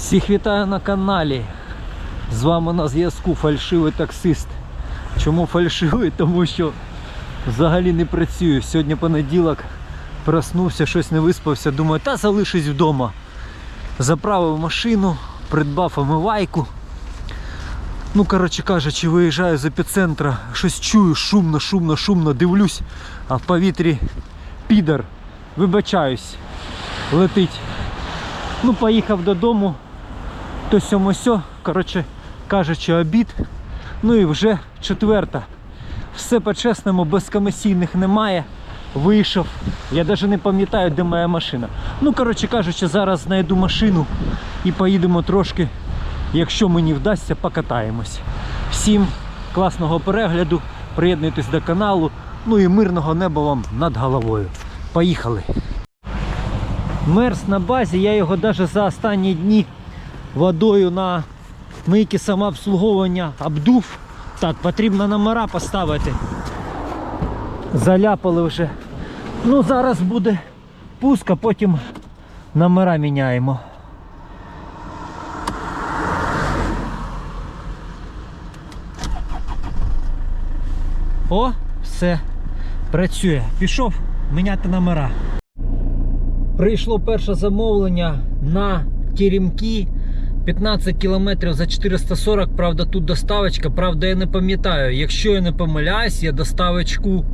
Всіх вітаю на каналі. З вами на зв'язку фальшивий таксист. Чому фальшивий? Тому що взагалі не працюю. Сьогодні понеділок проснувся, щось не виспався. Думаю, та залишусь вдома. Заправив машину, придбав омивайку. Ну, коротше кажучи, виїжджаю з епіцентра, щось чую, шумно, шумно, шумно, дивлюсь, а в повітрі підар, вибачаюсь, летить. Ну, поїхав додому, то сьомо сьо, коротше кажучи, обід. Ну і вже четверта. Все по-чесному, без комісійних немає. Вийшов. Я навіть не пам'ятаю, де моя машина. Ну, коротше кажучи, зараз знайду машину і поїдемо трошки, якщо мені вдасться, покатаємось. Всім класного перегляду, приєднуйтесь до каналу. Ну і мирного неба вам над головою. Поїхали! Мерз на базі, я його навіть за останні дні водою на мийки самообслуговування обдув. Так, потрібно номера поставити. Заляпали вже. Ну, зараз буде пуск, а потім номера міняємо. О, все, працює. Пішов міняти номера. Прийшло перше замовлення на теремки. 15 кілометрів за 440, правда, тут доставочка. Правда, я не пам'ятаю. Якщо я не помиляюсь, я доставочку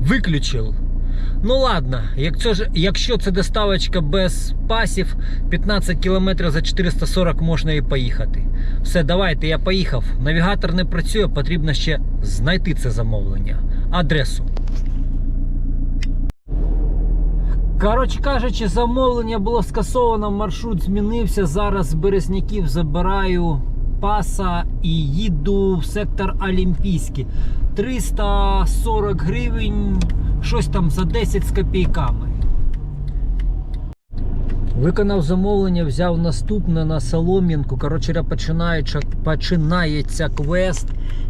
виключив. Ну ладно, якщо, ж- якщо це доставочка без пасів, 15 кілометрів за 440 можна і поїхати. Все, давайте, я поїхав. Навігатор не працює, потрібно ще знайти це замовлення. Адресу. Коротше кажучи, замовлення було скасовано, маршрут змінився. Зараз з Березняків забираю паса і їду в сектор Олімпійський. 340 гривень, щось там за 10 з копійками. Виконав замовлення, взяв наступне на Солом'янку. Коротше, починається квест,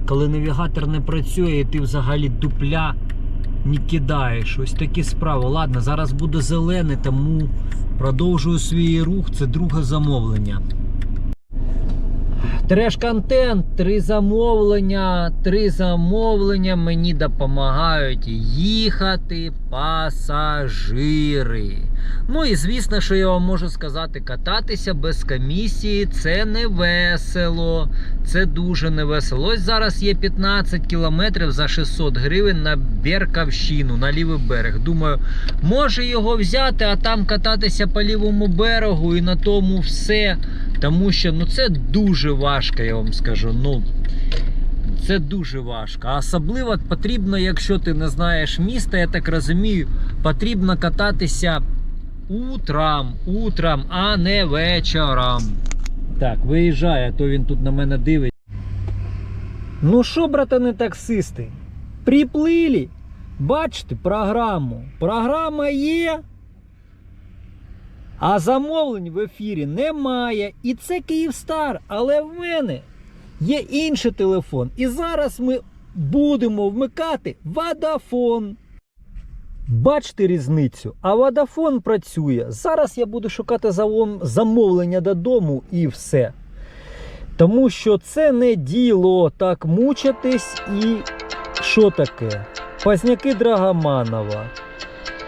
коли навігатор не працює, і ти взагалі дупля не кидаєш. Ось такі справи. Ладно, зараз буде зелене, тому продовжую свій рух. Це друге замовлення. Треш-контент, три замовлення, три замовлення мені допомагають їхати пасажири. Ну і звісно, що я вам можу сказати, кататися без комісії це не весело. Це дуже не весело. Ось зараз є 15 кілометрів за 600 гривень на Беркавщину, на лівий берег. Думаю, може його взяти, а там кататися по лівому берегу і на тому все. Тому що ну це дуже важко, я вам скажу. Ну це дуже важко. Особливо потрібно, якщо ти не знаєш міста, я так розумію, потрібно кататися утром, утром, а не вечором. Так, виїжджає, а то він тут на мене дивить. Ну що, братани таксисти? Приплили. Бачите програму. Програма є. А замовлень в ефірі немає. І це Київстар. Але в мене є інший телефон. І зараз ми будемо вмикати Водафон. Бачите різницю? А Водафон працює. Зараз я буду шукати замовлення додому і все. Тому що це не діло так мучитись і що таке? Пазняки Драгоманова.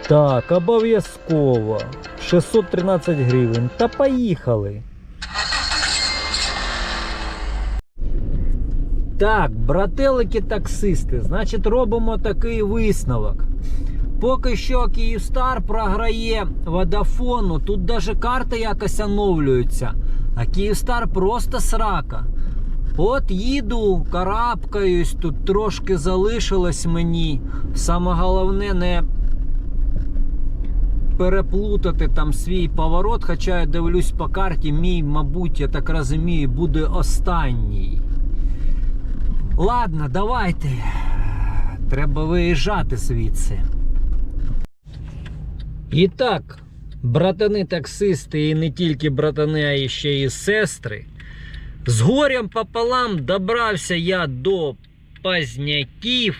Так, обов'язково. 613 гривень. Та поїхали. Так, брателики таксисти, значить, робимо такий висновок. Поки що Київстар програє Водафону, тут навіть карти якось оновлюються. А Київстар просто срака. От їду, карабкаюсь, тут трошки залишилось мені. Саме головне не переплутати там свій поворот, хоча я дивлюсь по карті, мій, мабуть, я так розумію, буде останній. Ладно, давайте. Треба виїжджати звідси. І так, братани таксисти, і не тільки братани, а і ще і сестри. З горем пополам добрався я до Пазняків,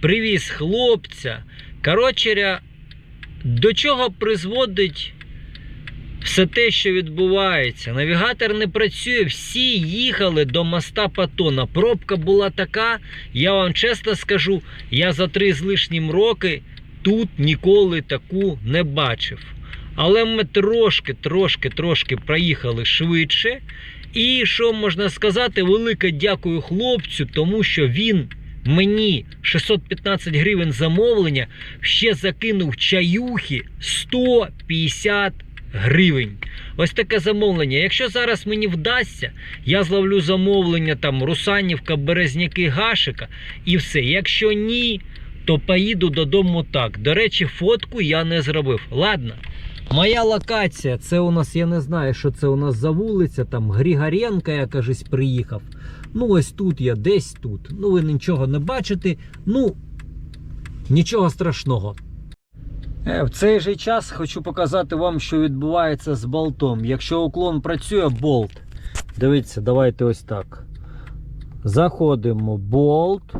привіз хлопця. Коротше, до чого призводить все те, що відбувається. Навігатор не працює, всі їхали до моста Патона. Пробка була така, я вам чесно скажу, я за три з лишнім роки тут ніколи таку не бачив. Але ми трошки, трошки, трошки проїхали швидше. І що можна сказати, велике дякую хлопцю, тому що він мені 615 гривень замовлення ще закинув чаюхи 150 гривень. Ось таке замовлення. Якщо зараз мені вдасться, я зловлю замовлення там Русанівка, Березняки, Гашика і все. Якщо ні, то поїду додому так. До речі, фотку я не зробив. Ладно. Моя локація, це у нас, я не знаю, що це у нас за вулиця, там Григоренка, я кажись, приїхав. Ну, ось тут я, десь тут. Ну, ви нічого не бачите. Ну, нічого страшного. Е, В цей же час хочу показати вам, що відбувається з болтом. Якщо уклон працює, болт. Дивіться, давайте ось так. Заходимо, болт.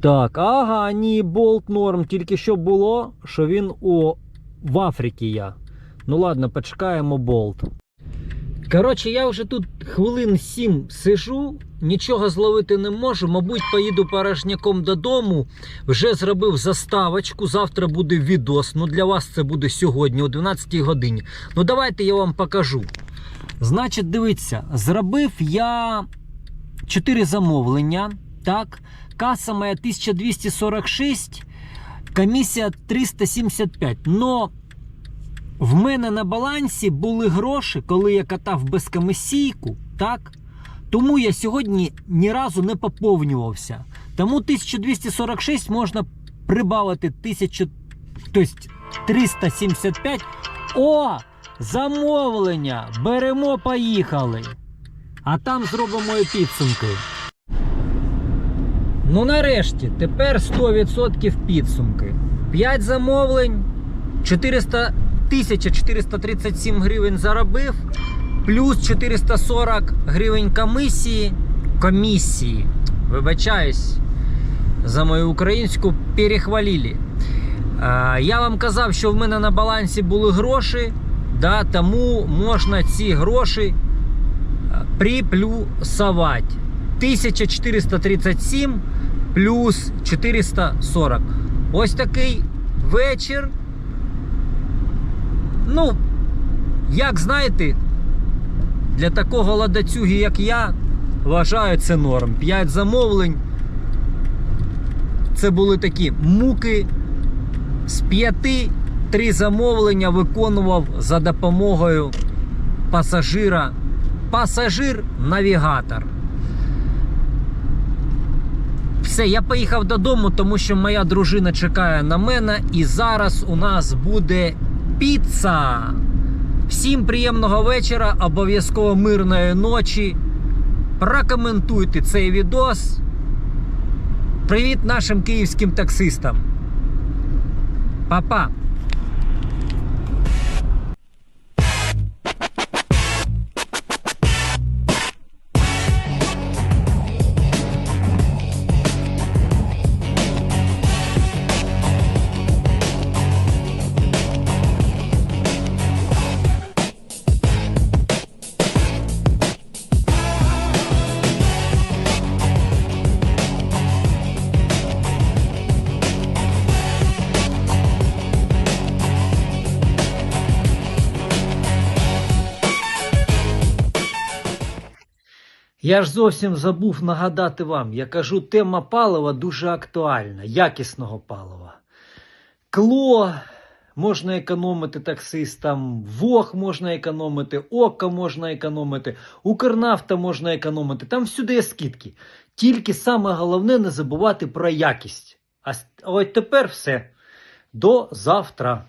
Так, ага, ні, болт норм. Тільки що було, що він у в Африці я. Ну ладно, почекаємо болт. Коротше, я вже тут хвилин сім сижу, нічого зловити не можу. Мабуть, поїду порожняком додому. Вже зробив заставочку. Завтра буде відос. Ну для вас це буде сьогодні, о 12 годині. Ну давайте я вам покажу. Значить, дивіться, зробив я 4 замовлення. Так, каса моя 1246, комісія 375. Но в мене на балансі були гроші, коли я катав безкомисійку, так? Тому я сьогодні ні разу не поповнювався. Тому 1246 можна прибавити 1000, тобто 375. О! Замовлення! Беремо, поїхали. А там зробимо і підсумки. Ну нарешті, тепер 100% підсумки. 5 замовлень, 400 1437 гривень заробив, плюс 440 гривень комісії. Комісії. Вибачаюсь за мою українську перехвалили. Я вам казав, що в мене на балансі були гроші, да, тому можна ці гроші е, приплюсувати. 1437 плюс 440. Ось такий вечір. Ну, як знаєте, для такого ладацюги, як я, вважаю це норм. 5 замовлень. Це були такі муки. З п'яти три замовлення виконував за допомогою пасажира. Пасажир-навігатор. Все, я поїхав додому, тому що моя дружина чекає на мене, і зараз у нас буде піца. Всім приємного вечора, обов'язково мирної ночі. Прокоментуйте цей відос. Привіт нашим київським таксистам. Па-па! Я ж зовсім забув нагадати вам. Я кажу, тема палива дуже актуальна, якісного палива. Кло можна економити таксистам, Вог можна економити, Ока можна економити, Укрнафта можна економити. Там всюди є скидки. Тільки саме головне не забувати про якість. А от тепер все. До завтра.